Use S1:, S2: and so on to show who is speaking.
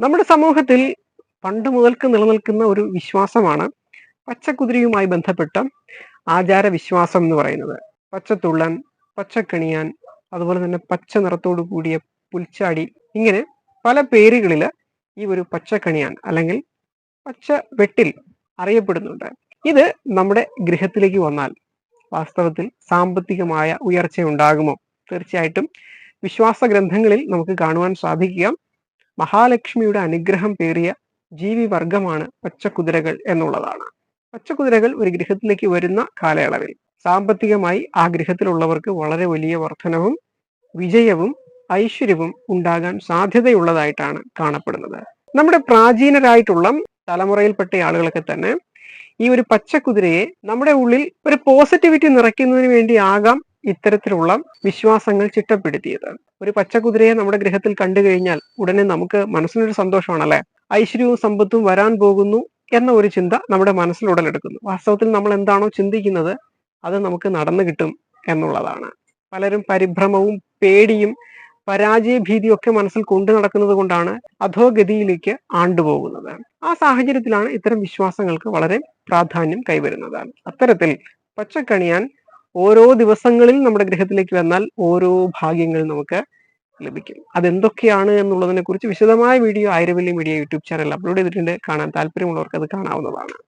S1: നമ്മുടെ സമൂഹത്തിൽ പണ്ട് മുതൽക്ക് നിലനിൽക്കുന്ന ഒരു വിശ്വാസമാണ് പച്ചക്കുതിരയുമായി ബന്ധപ്പെട്ട ആചാര വിശ്വാസം എന്ന് പറയുന്നത്. പച്ചത്തുള്ളൻ പച്ചക്കണിയാൻ അതുപോലെ തന്നെ പച്ച നിറത്തോടു കൂടിയ പുൽച്ചാടി ഇങ്ങനെ പല പേരുകളിൽ ഈ ഒരു പച്ചക്കണിയാൻ അല്ലെങ്കിൽ പച്ച വെട്ടിൽ അറിയപ്പെടുന്നുണ്ട്. ഇത് നമ്മുടെ ഗൃഹത്തിലേക്ക് വന്നാൽ വാസ്തവത്തിൽ സാമ്പത്തികമായ ഉയർച്ച ഉണ്ടാകുമോ തീർച്ചയായിട്ടും വിശ്വാസ ഗ്രന്ഥങ്ങളിൽ നമുക്ക് കാണുവാൻ സാധിക്കുക. മഹാലക്ഷ്മിയുടെ അനുഗ്രഹം പേറിയ ജീവിവർഗമാണ് പച്ചക്കുതിരകൾ എന്നുള്ളതാണ്. പച്ചക്കുതിരകൾ ഒരു ഗൃഹത്തിലേക്ക് വരുന്ന കാലയളവിൽ. സാമ്പത്തികമായി ആ ഗൃഹത്തിലുള്ളവർക്ക് വളരെ വലിയ വർധനവും വിജയവും ഐശ്വര്യവും ഉണ്ടാകാൻ സാധ്യതയുള്ളതായിട്ടാണ് കാണപ്പെടുന്നത്. നമ്മുടെ പ്രാചീനരായിട്ടുള്ള തലമുറയിൽപ്പെട്ട ആളുകളൊക്കെ തന്നെ ഈ ഒരു പച്ചക്കുതിരയെ നമ്മുടെ ഉള്ളിൽ ഒരു പോസിറ്റിവിറ്റി നിറയ്ക്കുന്നതിന് വേണ്ടി ആകാം ഇത്തരത്തിലുള്ള വിശ്വാസങ്ങൾ ചിട്ടപ്പെടുത്തിയത്. ഒരു പച്ചക്കുതിരയെ നമ്മുടെ ഗ്രഹത്തിൽ കണ്ടു കഴിഞ്ഞാൽ ഉടനെ നമുക്ക് മനസ്സിനൊരു സന്തോഷമാണല്ലേ? ഐശ്വര്യവും സമ്പത്തും വരാൻ പോകുന്നു എന്ന ഒരു ചിന്ത നമ്മുടെ മനസ്സിൽ ഉടലെടുക്കുന്നു. വാസ്തവത്തിൽ നമ്മൾ എന്താണോ ചിന്തിക്കുന്നത് അത് നമുക്ക് നടന്നു കിട്ടും എന്നുള്ളതാണ്. പലരും പരിഭ്രമവും പേടിയും പരാജയ ഭീതിയും ഒക്കെ മനസ്സിൽ കൊണ്ടു നടക്കുന്നത് കൊണ്ടാണ് അധോഗതിയിലേക്ക് ആണ്ടുപോകുന്നത്. ആ സാഹചര്യത്തിലാണ് ഇത്തരം വിശ്വാസങ്ങൾക്ക് വളരെ പ്രാധാന്യം കൈവരുന്നത്. അത്തരത്തിൽ പച്ചക്കണിയാൻ ഓരോ ദിവസങ്ങളിൽ നമ്മുടെ ഗ്രഹത്തിലേക്ക് വന്നാൽ ഓരോ ഭാഗ്യങ്ങൾ നമുക്ക് ലഭിക്കും. അതെന്തൊക്കെയാണ് എന്നുള്ളതിനെ കുറിച്ച് വിശദമായ video Ayiravalli media YouTube channel upload ചെയ്തിട്ടുണ്ട്. കാണാൻ താല്പര്യമുള്ളവർക്ക് അത് കാണാവുന്നതാണ്.